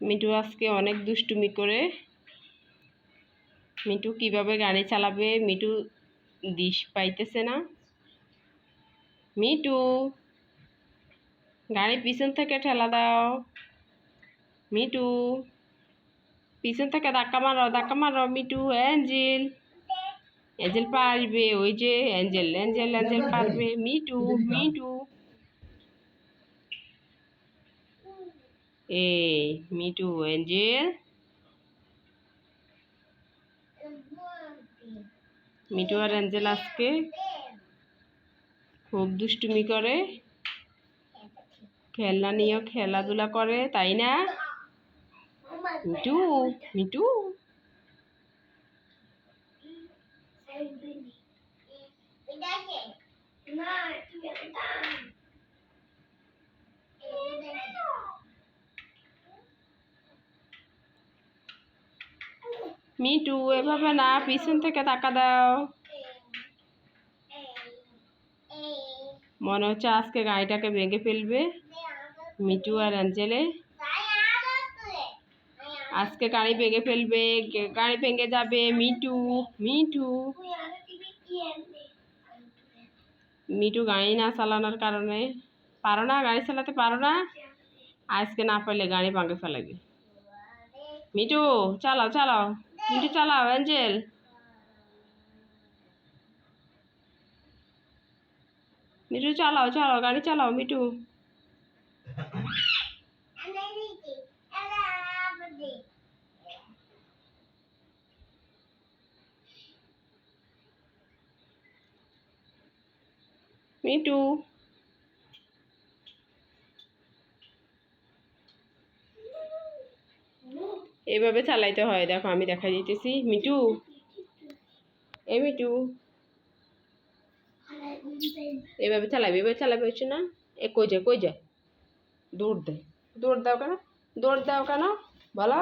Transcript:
মিঠু আজকে অনেক দুষ্টুমি করে। মিটু কীভাবে গাড়ি চালাবে মিঠু দিশ পাইতেছে না। মিটু গাড়ি পিছন থেকে ঠেলা দাও। মিটু পিছন থেকে ধাক্কা মারো ধাক্কা মারো মিঠু, অ্যাঞ্জেল। অ্যাঞ্জেল পারবে, ওই যে অ্যাঞ্জেল অ্যাঞ্জেল অ্যাঞ্জেল পারবে। মিঠু মিঠু এই মিঠু অ্যাঞ্জেল মিঠু আর অ্যাঞ্জেল আজকে খুব দুষ্টুমি করে খেলনা নিয়েও খেলাধুলা করে তাই না মিঠু মিঠু মিঠু এভাবে না, পিছন থেকে টাকা দাও। মনে হচ্ছে আজকে গাড়িটাকে ভেঙে ফেলবে। মিটু আর অ্যাঞ্জেলে। আজকে গাড়ি ভেঙে ফেলবে গাড়ি ভেঙে যাবে। মিটু মিঠু মিটু গাড়ি না চালানোর কারণে। পারো না গাড়ি চালাতে, পারো না? আজকে না পারলে গাড়ি ভাঙে ফেলাবে মিটু চালাও চালাও। মিঠু চালাও অ্যাঞ্জেল মিঠু চালাও চালাও গাড়ি চালাও মিঠু মিঠু এইভাবে চালাইতে হয়। দেখো, আমি দেখা দিতেছি। মিটু এ মিঠু? এভাবে চালাবি এভাবে চালাবি, হচ্ছে না? এ, কই যায় কই যায় দৌড় দেয় দৌড় দাও কেন? দৌড় দাও কেন? বলো।